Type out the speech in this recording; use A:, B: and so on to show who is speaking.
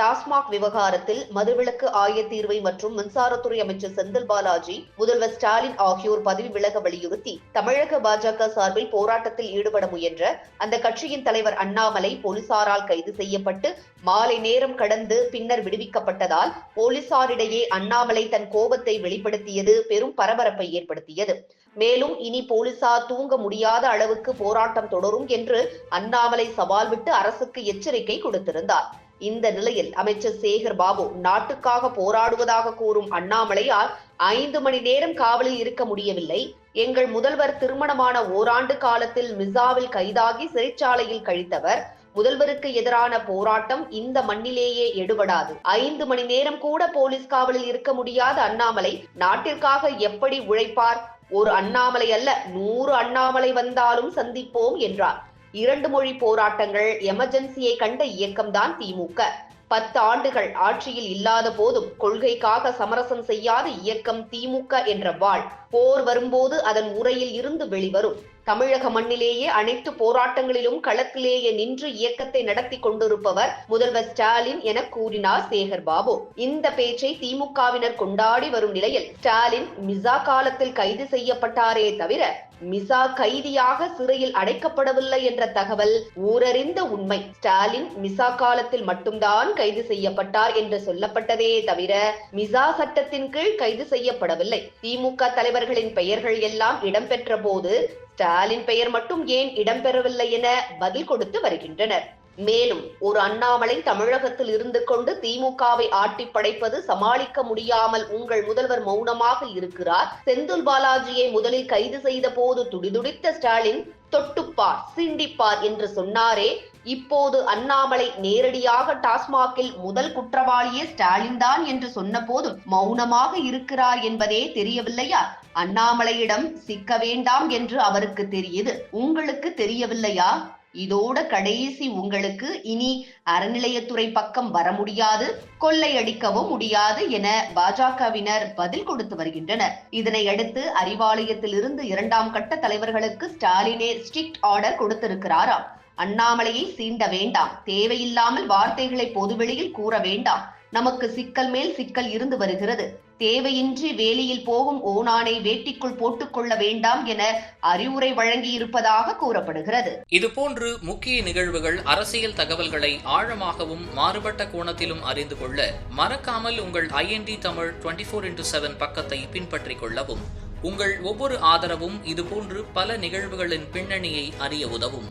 A: டாஸ்மாக் விவகாரத்தில் மதுவிலக்கு ஆயத்தீர்வை மற்றும் மின்சாரத்துறை அமைச்சர் செந்தில் பாலாஜி முதல்வர் ஸ்டாலின் ஆகியோர் பதவி விலக வலியுறுத்தி தமிழக பாஜக சார்பில் போராட்டத்தில் ஈடுபட முயன்ற அந்த கட்சியின் தலைவர் அண்ணாமலை போலீசாரால் கைது செய்யப்பட்டு மாலை நேரம் கடந்து பின்னர் விடுவிக்கப்பட்டதால் போலீசாரிடையே அண்ணாமலை தன் கோபத்தை வெளிப்படுத்தியது பெரும் பரபரப்பை ஏற்படுத்தியது. மேலும் இனி போலீசார் தூங்க முடியாத அளவுக்கு போராட்டம் தொடரும் என்று அண்ணாமலை சவால் விட்டு அரசுக்கு எச்சரிக்கை கொடுத்திருந்தார். இந்த நிலையில் அமைச்சர் சேகர் பாபு நாட்டுக்காக போராடுவதாக கூறும் அண்ணாமலையார் ஐந்து மணி நேரம் காவலில் இருக்க முடியவில்லை. எங்கள் முதல்வர் திருமணமான ஓராண்டு காலத்தில் மிசாவில் கைதாகி சிறைச்சாலையில் கழித்தவர். முதல்வருக்கு எதிரான போராட்டம் இந்த மண்ணிலேயே எடுபடாது. ஐந்து மணி நேரம் கூட போலீஸ் காவலில் இருக்க முடியாத அண்ணாமலை நாட்டிற்காக எப்படி உழைப்பார்? ஒரு அண்ணாமலை அல்ல நூறு அண்ணாமலை வந்தாலும் சந்திப்போம் என்றார். இரண்டு மொழி போராட்டங்கள் எமர்ஜென்சியை கண்ட இயக்கம்தான் திமுக. பத்து ஆண்டுகள் ஆட்சியில் இல்லாத போதும் கொள்கைக்காக சமரசம் செய்யாத இயக்கம் திமுக என்ற வாழ். போர் வரும்போது அதன் உரையில் இருந்து வெளிவரும். தமிழக மண்ணிலேயே அனைத்து போராட்டங்களிலும் களத்திலேயே நின்று இயக்கத்தை நடத்தி கொண்டிருப்பவர் முதல்வர் ஸ்டாலின் என கூறினார் சேகர் பாபு. இந்த பேச்சை திமுகவினர் கொண்டாடி வரும் நிலையில் ஸ்டாலின் மிசா காலத்தில் கைது செய்யப்பட்டாரே தவிர மிசா கைதியாக சிறையில் அடைக்கப்படவில்லை என்ற தகவல் ஊரறிந்த உண்மை. ஸ்டாலின் மிசா காலத்தில் மட்டும்தான் கைது செய்யப்பட்டார் என்று சொல்லப்பட்டதே தவிர மிசா சட்டத்தின் கீழ் கைது செய்யப்படவில்லை. திமுக தலைவர்களின் பெயர்கள் எல்லாம் இடம்பெற்ற போது ஸ்டாலின் பெயர் மட்டும் ஏன் இடம்பெறவில்லை என பதில் கொடுத்து வருகின்றனர். மேலும் ஒரு அண்ணாமலை தமிழகத்தில் இருந்து கொண்டு திமுகவை ஆட்டி படைப்பது சமாளிக்க முடியாமல் உங்கள் முதல்வர் மௌனமாக இருக்கிறார். செந்தில் பாலாஜியை முதலில் கைது செய்த போது துடிதுடித்த ஸ்டாலின் தொட்டுப்பார் சிண்டிப்பார் என்று சொன்னாரே. இப்போது அண்ணாமலை நேரடியாக டாஸ்மாகில் முதல் குற்றவாளியே ஸ்டாலின் தான் என்று சொன்ன போதும் மௌனமாக இருக்கிறார் என்பதே தெரியவில்லையா? அண்ணாமலையிடம் சிக்க வேண்டாம் என்று அவருக்கு தெரியுது. உங்களுக்கு தெரியவில்லையா? இதோட கடைசி உங்களுக்கு இனி அறநிலையத்துறை பக்கம் வர முடியாது கொள்ளையடிக்கவும் முடியாது என பாஜகவினர் பதில் கொடுத்து வருகின்றனர். இதனை அடுத்து அறிவாலயத்தில் இருந்து இரண்டாம் கட்ட தலைவர்களுக்கு ஸ்டாலினே ஸ்ட்ரிக்ட் ஆர்டர் கொடுத்திருக்கிறாராம். அண்ணாமலையை சீண்ட வேண்டாம் தேவையில்லாமல் வார்த்தைகளை பொதுவெளியில் கூற வேண்டாம். நமக்கு சிக்கல் மேல் சிக்கல் இருந்து வருகிறது. தேவையின்றி வேலியில் போகும் ஓனானை வேட்டிக்குள் போட்டுக்கொள்ள வேண்டாம் என அறிவுரை வழங்கியிருப்பதாக கூறப்படுகிறது.
B: இதுபோன்று முக்கிய நிகழ்வுகள் அரசியல் தகவல்களை ஆழமாகவும் மாறுபட்ட கோணத்திலும் அறிந்து கொள்ள மறக்காமல் உங்கள் IND Tamil twenty four into seven பக்கத்தை பின்பற்றிக் கொள்ளவும். உங்கள் ஒவ்வொரு ஆதரவும் இதுபோன்று பல நிகழ்வுகளின் பின்னணியை அறிய உதவும்.